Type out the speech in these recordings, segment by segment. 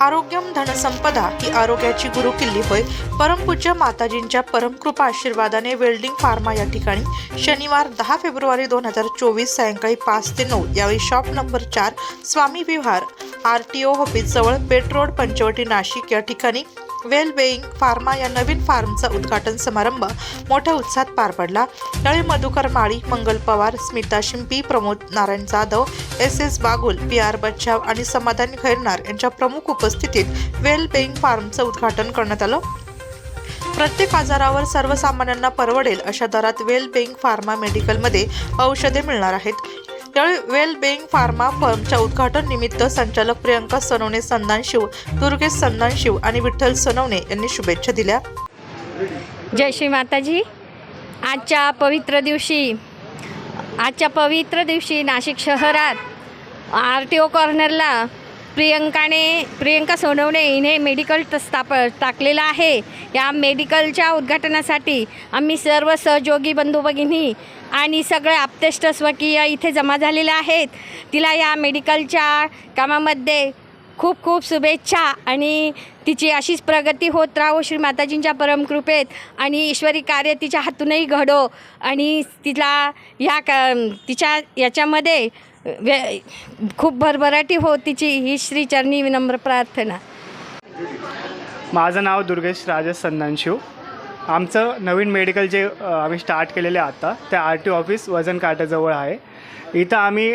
आरोग्यम धनसंपदा ही आरोग्याची गुरुकिल्ली होय. परमपूज्य माताजींच्या परमकृपा आशीर्वादाने वेल्डिंग फार्मा या ठिकाणी शनिवार दहा फेब्रुवारी दोन हजार चोवीस सायंकाळी पाच ते नऊ यावेळी शॉप नंबर चार Swami Vihar R T O ऑफिसजवळ Peth road Panchavati Nashik या ठिकाणी वेल बेईंग फार्मा या नवीन फार्मचा उद्घाटन समारंभ मोठ्या उत्साहात पार पडला. यावेळी Madhukar Mali Mangal Pawar Smita Shimpi Pramod Narayan Jadhav S S Bagul P R Bachchav आणि समाधान खैरनार यांच्या प्रमुख उपस्थितीत वेल बेईंग फार्मचं उद्घाटन करण्यात आलं. प्रत्येक आजारावर सर्वसामान्यांना परवडेल अशा दरात वेल बेईंग फार्मा मेडिकलमध्ये औषधे मिळणार आहेत. यावेळी वेल फार्मा फर्मच्या उद्घाटन निमित्त संचालक प्रियंका सोनवणे संदानशिव दुर्गेश संदानशिव आणि विठ्ठल सनवणे यांनी शुभेच्छा दिल्या. जय श्री माताजी. आजच्या पवित्र दिवशी आजच्या पवित्र दिवशी नाशिक शहरात आर टी ओ कॉर्नरला प्रियंकाने प्रियंका सोनवणे हिने मेडिकल स्थाप टाकलेलं आहे. या मेडिकलच्या उद्घाटनासाठी आम्ही सर्व सहयोगी बंधू भगिनी आणि सगळे आप्तेष्ट स्वकीय इथे जमा झालेले आहेत. तिला या मेडिकलच्या कामामध्ये खूप खूप शुभेच्छा आणि तिची अशीच प्रगती होत राहो. श्री माताजींच्या परमकृपेत आणि ईश्वरी कार्य तिच्या हातूनही घडो आणि तिला ह्या का तिच्या याच्यामध्ये वे खूप भरभराटी हो तिची ही श्रीचरणी विनम्र प्रार्थना. माझं नाव दुर्गेश राजेश संदानशिव. आमचं नवीन मेडिकल जे आम्ही स्टार्ट केलेले आहे आता ते आर टी ऑफिस वजन काट्याजवळ आहे. इथं आम्ही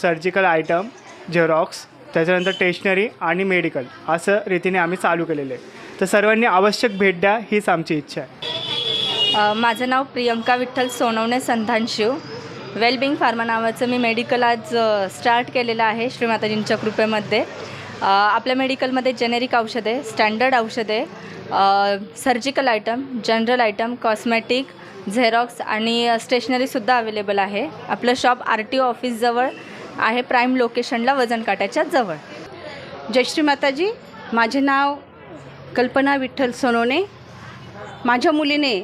सर्जिकल आयटम झेरॉक्स त्याच्यानंतर स्टेशनरी आणि मेडिकल असं रीतीने आम्ही चालू केलेले आहे. तर सर्वांनी आवश्यक भेट द्या हीच आमची इच्छा आहे. माझं नाव प्रियंका विठ्ठल सोनवणे संधानशिव वेलबिंग फार्मा नावाचं मी मेडिकल आज स्टार्ट केलेलं आहे श्रीमाताजींच्या कृपेमध्ये. आपल्या मेडिकलमध्ये जेनेरिक औषधे स्टँडर्ड औषधे surgical item general item cosmetic xerox आणि स्टेशनरीसुद्धा अवेलेबल आहे. आपलं शॉप आर टी ओ ऑफिसजवळ आहे प्राईम लोकेशनला वजन काट्याच्या जवळ. जय श्री माताजी. माझे नाव कल्पना विठ्ठल सोनोने. माझ्या मुलीने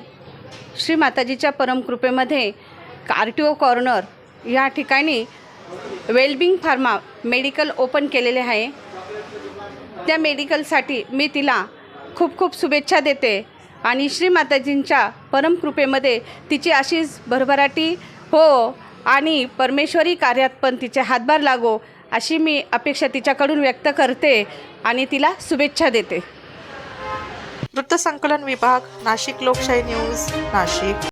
श्री माताजीच्या परमकृपेमध्ये आर टी ओ कॉर्नर या ठिकाणी वेलबिंग फार्मा मेडिकल ओपन केलेले आहे. त्या मेडिकलसाठी मी तिला खूप खूप शुभेच्छा देते आणि श्री माताजींच्या परमकृपेमध्ये तिची अशीच भरभराटी हो आणि परमेश्वरी कार्यात पण तिचे हातभार लागो अशी मी अपेक्षा तिच्याकडून व्यक्त करते आणि तिला शुभेच्छा देते. वृत्तसंकलन विभाग नाशिक लोकशाही न्यूज नाशिक.